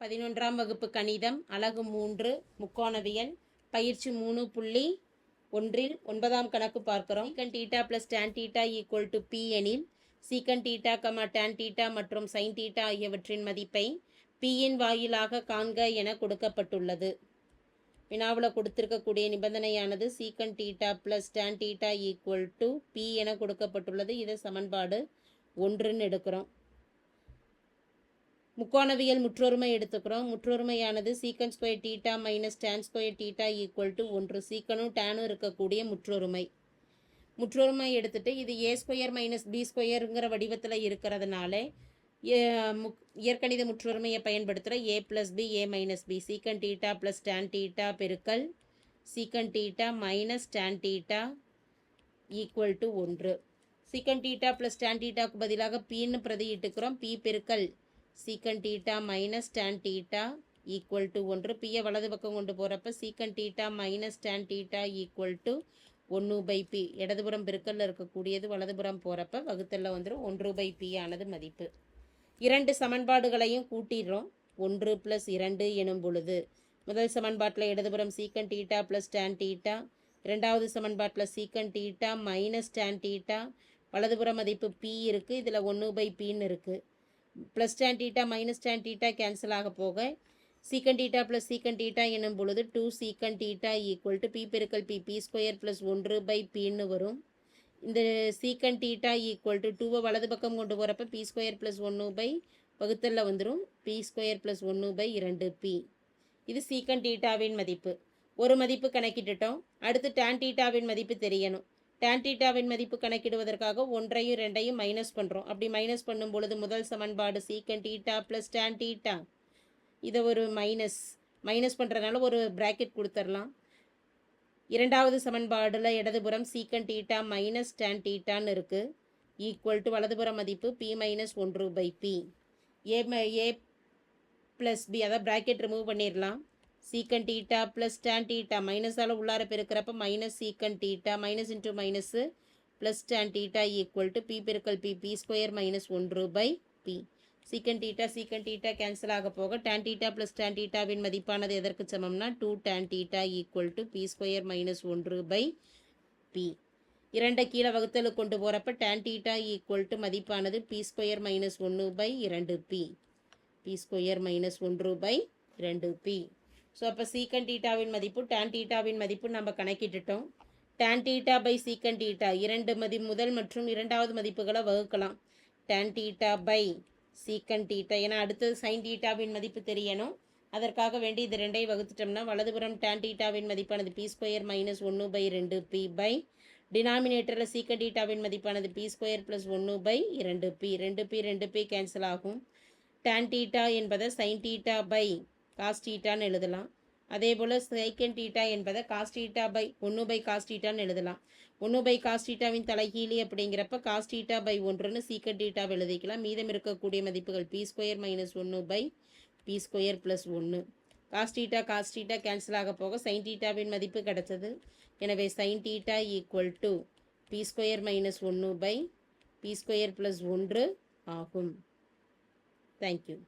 பதினொன்றாம் வகுப்பு கணிதம் அலகு மூன்று முக்கோணவியல் பயிற்சி மூணு புள்ளி ஒன்றில் ஒன்பதாம் கணக்கு பார்க்கிறோம். Secant theta plus tan theta equal to p எனில் secant theta comma tan theta மற்றும் சைன் டீட்டா ஆகியவற்றின் மதிப்பை பியின் வாயிலாக காண்க என கொடுக்கப்பட்டுள்ளது. வினாவில் கொடுத்திருக்கக்கூடிய நிபந்தனையானது secant theta plus tan theta equal to p என கொடுக்கப்பட்டுள்ளது. இதை சமன்பாடு ஒன்றுன்னு எடுக்கிறோம். முக்கோணவியல் முற்றொருமை எடுத்துக்கிறோம். முற்றொருமையானது secant square theta minus tan square theta equal to ஒன்று. சீக்கனும் டேனும் இருக்கக்கூடிய முற்றொருமை. முற்றொருமை எடுத்துட்டு இது ஏ ஸ்கொயர் மைனஸ் பி ஸ்கொயருங்கிற வடிவத்தில் இருக்கிறதுனால ஏ- முக்- இயற்கணித முற்றொருமையை பயன்படுத்துகிற a plus b a minus b secant theta plus tan theta பெருக்கல் secant theta minus tan theta equal to ஒன்று. சீக்கன் டீட்டா ப்ளஸ் டேன் டீட்டாக்கு பதிலாக பின்னு பிரதியிட்டுக்கிறோம் பி பெருக்கல் secant theta minus tan theta equal to ஒன்று. பியை வலது பக்கம் கொண்டு போகிறப்ப secant theta minus tan theta equal to ஒன்று பை பி இடதுபுறம் பெருக்கல்ல இருக்கக்கூடியது வலதுபுறம் போகிறப்ப வகுத்தல்ல வந்துடும் ஒன்று பை பி ஆனது மதிப்பு. இரண்டு சமன்பாடுகளையும் கூட்டிடுறோம். ஒன்று ப்ளஸ் இரண்டு எனும் பொழுது. முதல் சமன்பாட்டில் இடதுபுறம் சீக்கன் டீட்டா ப்ளஸ் டேன் டீட்டா இரண்டாவது சமன்பாட்டில் சீக்கன் டீட்டா மைனஸ் டேன் டீட்டா வலதுபுற மதிப்பு பி இருக்குது இதில் ஒன்று பை பின்னு இருக்குது plus tan theta minus tan theta cancel ஆக போக சீக்கன் டீட்டா ப்ளஸ் சீக்கன் டீட்டா எனும் பொழுது two secant theta equal to p பெருக்கல் பி பி ஸ்கொயர் ப்ளஸ் ஒன்று பை பின்னு வரும். இந்த சீக்கன் டீட்டா ஈக்குவல் டு டூவை வலது பக்கம் கொண்டு போகிறப்ப பி ஸ்கொயர் ப்ளஸ் ஒன்று பை வகுத்தலில் வந்துடும் பி ஸ்கொயர் ப்ளஸ் ஒன்று பை இரண்டு பி இது சீக்கன் டீட்டாவின் மதிப்பு. ஒரு மதிப்பு கணக்கிட்டுட்டோம். அடுத்து டேன் டீட்டாவின் மதிப்பு தெரியணும். டேன் டீட்டாவின் மதிப்பு கணக்கிடுவதற்காக ஒன்றையும் ரெண்டையும் மைனஸ் பண்ணுறோம் அப்படி மைனஸ் பண்ணும் பொழுது முதல் சமன்பாடு சீக்கன் டீட்டா ப்ளஸ் டேன் டீட்டா இதை ஒரு மைனஸ் மைனஸ் பண்ணுறதுனால ஒரு ப்ராக்கெட் கொடுத்துடலாம். இரண்டாவது சமன்பாடில் இடதுபுறம் சீக்கன் டீட்டா மைனஸ் டேன் டீட்டான்னு இருக்குது ஈக்குவல் டு வலதுபுற மதிப்பு பி மைனஸ் ஒன்று by p a a plus b அதாவது ப்ராக்கெட் ரிமூவ் பண்ணிடலாம். Secant theta plus tan theta மைனஸால் உள்ளார பெருக்கிறப்ப minus secant theta minus into minus plus tan theta equal to p பெருக்கல் p p square minus ஒன்று by p secant theta secant theta cancel ஆக போக tan theta plus tan டீட்டாவின் மதிப்பானது எதற்கு சமம்னா two tan theta equal to p square minus ஒன்று by B இரண்டை கீழே வகுத்தலுக்கு கொண்டு போகிறப்ப டேன் டீட்டா ஈக்குவல் டு மதிப்பானது பி ஸ்கொயர் மைனஸ் ஒன்று பை இரண்டு பி பி ஸ்கொயர் மைனஸ் ஒன்று பை ரெண்டு பி ஸோ அப்போ சீக்கன் டீட்டாவின் மதிப்பு டேன் டீட்டாவின் மதிப்பு நம்ம கணக்கிட்டுட்டோம். Tan theta by secant theta இரண்டு மதி முதல் மற்றும் இரண்டாவது மதிப்புகளை வகுக்கலாம். Tan theta by secant theta ஏன்னா அடுத்தது சைன் டீட்டாவின் மதிப்பு தெரியணும். அதற்காக வேண்டி இது ரெண்டையும் வகுத்துட்டோம்னா வலதுபுறம் டேன் டீட்டாவின் மதிப்பானது பி ஸ்கொயர் மைனஸ் ஒன்று பை ரெண்டு பி பை டினாமினேட்டரில் சீக்கன் டீட்டாவின் மதிப்பானது பி ஸ்கொயர் ப்ளஸ் ஒன்று பை இரண்டு பி ரெண்டு பி ரெண்டு பி கேன்சல் ஆகும். டேன் டீட்டா என்பதை சைன் டீட்டா பை காஸ் டீட்டான்னு எழுதலாம். அதே போல் சைக்கன் டீட்டா என்பதை காஸ் டீட்டா பை ஒன்று பை காஸ் டீட்டான்னு எழுதலாம். ஒன்று பை காஸ் டீட்டாவின் தலைகீழி அப்படிங்கிறப்ப காஸ் டீட்டா பை ஒன்றுன்னு சீக்கன் டீட்டாவை எழுதிக்கலாம். மீதம் இருக்கக்கூடிய மதிப்புகள் பி ஸ்கொயர் மைனஸ் ஒன்று பை பி ஸ்கொயர் ப்ளஸ் ஒன்று cos theta cos theta cancel ஆக போக சைன் டீட்டாவின் மதிப்பு கிடைச்சது எனவே sine theta equal to p square minus ஒன்று பை பி ஸ்கொயர் ப்ளஸ் ஒன்று ஆகும். Thank you